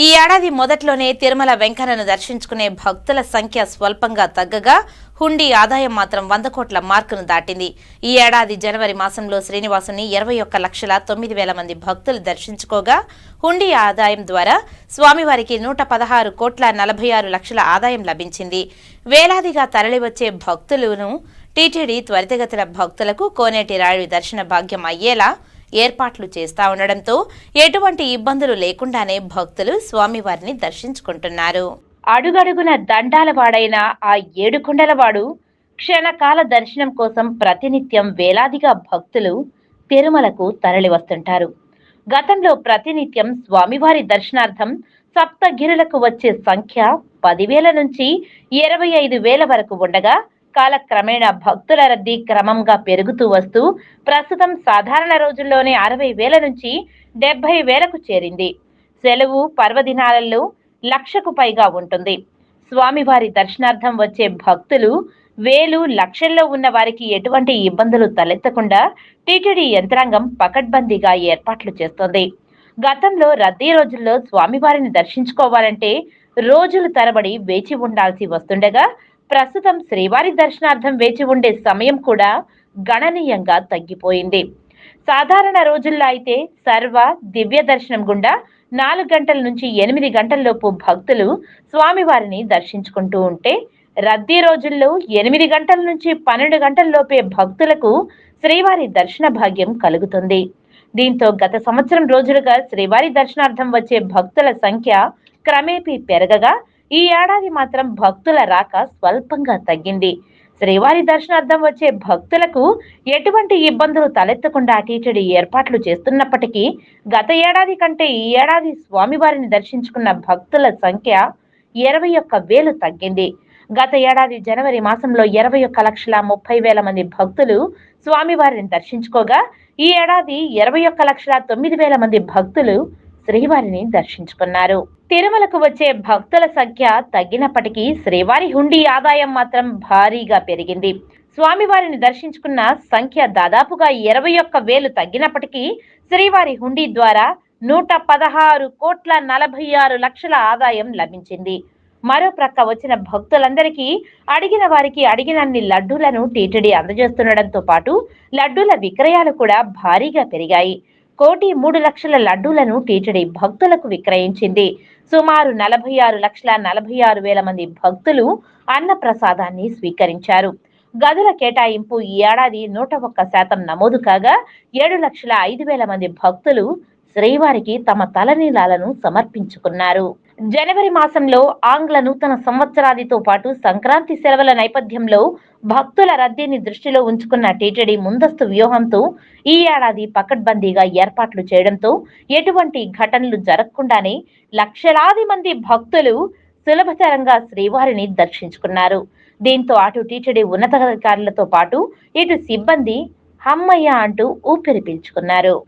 ఈ ఏడాది మొదట్లోనే తిరుమల వెంకన్నను దర్శించుకునే భక్తుల సంఖ్య స్వల్పంగా తగ్గగా హుండీ ఆదాయం మాత్రం వంద కోట్ల మార్కును దాటింది. ఈ ఏడాది జనవరి మాసంలో శ్రీనివాసుని ఇరవై ఒక్క లక్షల తొమ్మిది వేల మంది భక్తులు దర్శించుకోగా హుండీ ఆదాయం ద్వారా స్వామివారికి నూట పదహారు కోట్ల నలభై ఆరు లక్షల ఆదాయం లభించింది. వేలాదిగా తరలివచ్చే భక్తులను టీటీడీ త్వరితగతిన భక్తులకు కోనేటి రాయుడి దర్శన భాగ్యం అయ్యేలా ఏర్పాట్లు చేస్తా ఉండడంతో ఎటువంటి ఇబ్బందులు లేకుండానే భక్తులు స్వామివారిని దర్శించుకుంటున్నారు. అడుగడుగున దండాల వాడైన ఆ ఏడుకొండలవాడు క్షణకాల దర్శనం కోసం ప్రతినిత్యం వేలాదిగా భక్తులు తిరుమలకు తరలి వస్తుంటారు. గతంలో ప్రతినిత్యం స్వామివారి దర్శనార్థం సప్తగిరులకు వచ్చే సంఖ్య పదివేల నుంచి ఇరవై ఐదు వేల వరకు ఉండగా కాలక్రమేణా భక్తుల రద్దీ క్రమంగా పెరుగుతూ వస్తూ ప్రస్తుతం సాధారణ రోజుల్లోనే అరవై వేల నుంచి డెబ్బై వేలకు చేరింది. సెలవు పర్వదినాలలో లక్షకు పైగా ఉంటుంది. స్వామివారి దర్శనార్థం వచ్చే భక్తులు వేలు లక్షల్లో ఉన్న వారికి ఎటువంటి ఇబ్బందులు తలెత్తకుండా టీటీడీ యంత్రాంగం పకడ్బందీగా ఏర్పాట్లు చేస్తోంది. గతంలో రద్దీ రోజుల్లో స్వామివారిని దర్శించుకోవాలంటే రోజులు తరబడి వేచి ఉండాల్సి వస్తుండగా ప్రస్తుతం శ్రీవారి దర్శనార్థం వేచి ఉండే సమయం కూడా గణనీయంగా తగ్గిపోయింది. సాధారణ రోజుల్లో అయితే సర్వ దివ్య దర్శనం గుండా నాలుగు గంటల నుంచి ఎనిమిది గంటల్లోపు భక్తులు స్వామివారిని దర్శించుకుంటూ ఉంటే రద్దీ రోజుల్లో ఎనిమిది గంటల నుంచి పన్నెండు గంటల్లోపే భక్తులకు శ్రీవారి దర్శన భాగ్యం కలుగుతుంది. దీంతో గత సంవత్సరం రోజులుగా శ్రీవారి దర్శనార్థం వచ్చే భక్తుల సంఖ్య క్రమేపీ పెరగగా ఈ ఏడాది మాత్రం భక్తుల రాక స్వల్పంగా తగ్గింది. శ్రీవారి దర్శనార్థం వచ్చే భక్తులకు ఎటువంటి ఇబ్బందులు తలెత్తకుండా టీటీడీ ఏర్పాట్లు చేస్తున్నప్పటికీ గత ఏడాది కంటే ఈ ఏడాది స్వామివారిని దర్శించుకున్న భక్తుల సంఖ్య ఇరవై ఒక్క వేలు తగ్గింది. గత ఏడాది జనవరి మాసంలో ఇరవై ఒక్క లక్షల ముప్పై వేల మంది భక్తులు స్వామివారిని దర్శించుకోగా ఈ ఏడాది ఇరవై ఒక్క లక్షల తొమ్మిది వేల మంది భక్తులు శ్రీవారిని దర్శించుకున్నారు. తిరుమలకు వచ్చే భక్తుల సంఖ్య తగ్గినప్పటికీ శ్రీవారి హుండీ ఆదాయం మాత్రం భారీగా పెరిగింది. స్వామివారిని దర్శించుకున్న సంఖ్య దాదాపుగా ఇరవై ఒక్క వేలు తగ్గినప్పటికీ శ్రీవారి హుండీ ద్వారా నూట పదహారు కోట్ల నలభై ఆరు లక్షల ఆదాయం లభించింది. మరో ప్రక్క వచ్చిన భక్తులందరికీ అడిగిన వారికి అడిగినన్ని లడ్డూలను టీటీడీ అందజేస్తుండటంతో పాటు లడ్డూల విక్రయాలు కూడా భారీగా పెరిగాయి. కోటి మూడు లక్షల లడ్డూలను టీటీడీ భక్తులకు విక్రయించింది. సుమారు నలభై ఆరు లక్షల నలభై ఆరు వేల మంది భక్తులు అన్న ప్రసాదాన్ని స్వీకరించారు. గదుల కేటాయింపు ఈ ఏడాది నూట ఒక్క శాతం నమోదు కాగా ఏడు లక్షల ఐదు వేల మంది భక్తులు శ్రీవారికి తమ తలనీలాలను సమర్పించుకున్నారు. జనవరి మాసంలో ఆంగ్ల నూతన సంవత్సరాదితో పాటు సంక్రాంతి సెలవుల నేపథ్యంలో భక్తుల రద్దీని దృష్టిలో ఉంచుకున్న టీటీడీ ముందస్తు వ్యూహంతో ఈ ఏడాది పకడ్బందీగా ఏర్పాట్లు చేయడంతో ఎటువంటి ఘటనలు జరగకుండానే లక్షలాది మంది భక్తులు సులభతరంగా శ్రీవారిని దర్శించుకున్నారు. దీంతో అటు టీటీడీ ఉన్నతాధికారులతో పాటు ఇటు సిబ్బంది హమ్మయ్య అంటూ ఊపిరి పీల్చుకున్నారు.